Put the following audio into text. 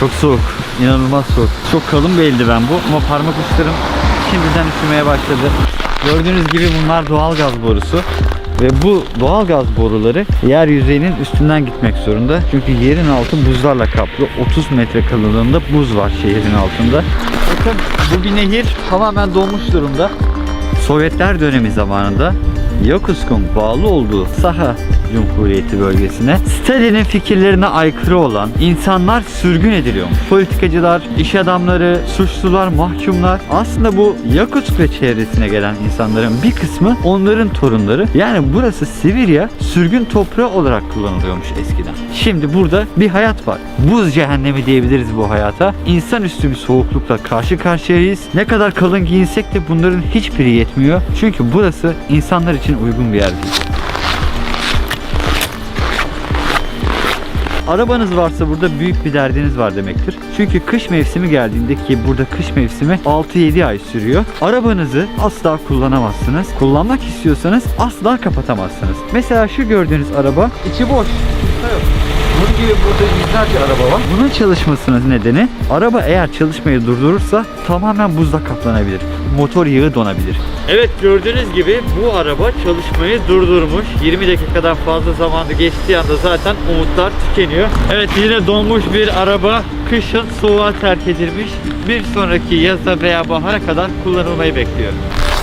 Çok soğuk. İnanılmaz soğuk. Çok kalın bir eldiven bu ama parmak uçlarım şimdiden üşümeye başladı. Gördüğünüz gibi bunlar doğal gaz borusu. Ve bu doğal gaz boruları yer yüzeyinin üstünden gitmek zorunda. Çünkü yerin altı buzlarla kaplı. 30 metre kalınlığında buz var şehrin altında. Bakın bu bir nehir tamamen donmuş durumda. Sovyetler dönemi zamanında Yakutsk'un bağlı olduğu Saha Cumhuriyeti bölgesine Stalin'in fikirlerine aykırı olan insanlar sürgün ediliyormuş. Politikacılar, iş adamları, suçlular, mahkumlar aslında bu Yakutsk ve çevresine gelen insanların bir kısmı onların torunları. Yani burası Sibirya sürgün toprağı olarak kullanılıyormuş eskiden. Şimdi burada bir hayat var. Buz cehennemi diyebiliriz bu hayata. İnsanüstü bir soğuklukla karşı karşıyayız. Ne kadar kalın giyinsek de bunların hiçbiri yetmiyor. Çünkü burası insanlar için uygun bir yer değil. Arabanız varsa burada büyük bir derdiniz var demektir. Çünkü kış mevsimi geldiğinde ki burada kış mevsimi 6-7 ay sürüyor. Arabanızı asla kullanamazsınız. Kullanmak istiyorsanız asla kapatamazsınız. Mesela şu gördüğünüz araba içi boş. Kimse yok. Bunun gibi burada yüzlerce araba var. Bunun çalışmasının nedeni araba eğer çalışmayı durdurursa tamamen buzla kaplanabilir. Motor yağı donabilir. Evet gördüğünüz gibi bu araba çalışmayı durdurmuş. 20 dakikadan fazla zamanı geçtiği anda zaten umutlar tükeniyor. Evet yine donmuş bir araba kışın soğuğa terk edilmiş. Bir sonraki yaza veya bahara kadar kullanılmayı bekliyor.